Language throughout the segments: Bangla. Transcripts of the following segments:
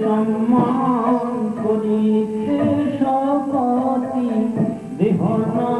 সম্মান করিতে সকতি দেহনাথ যথাযথ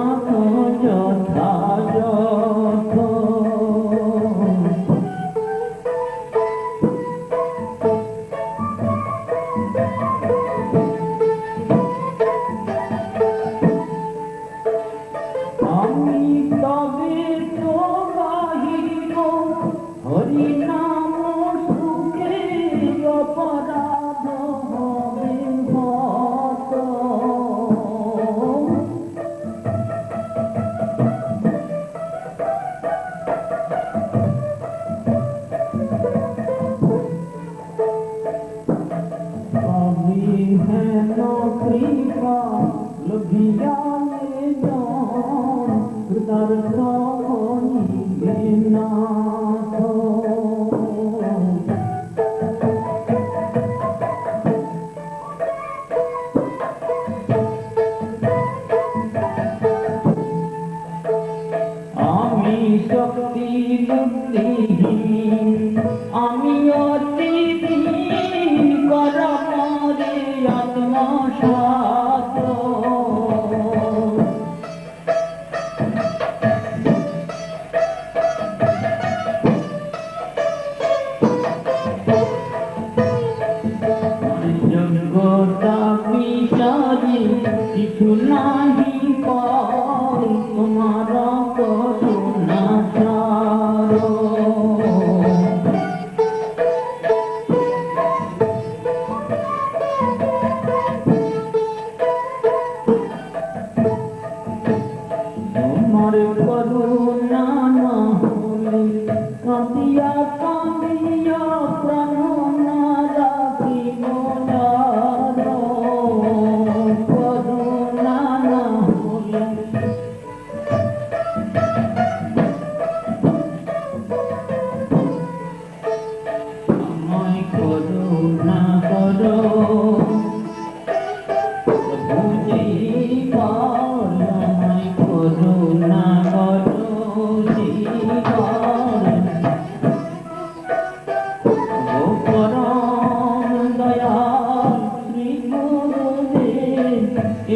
আমি অতি করমরে আত্মসাত কিছু নাহি তোমার তোমার করুণা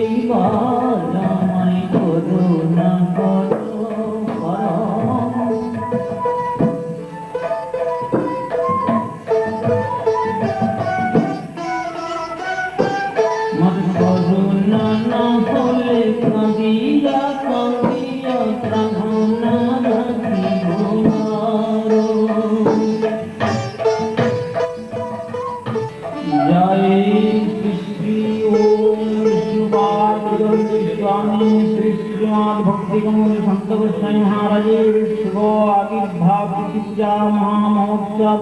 এইবার আমায় করো পরম মত করুণা না হলে কাঁদিয়া কাঁদিয়া প্রাণনা রাখিব নারো। श्री श्रीमान भक्ति कमल संत कृष्ण महाराज शुभो आदि भाव महामहोत्सव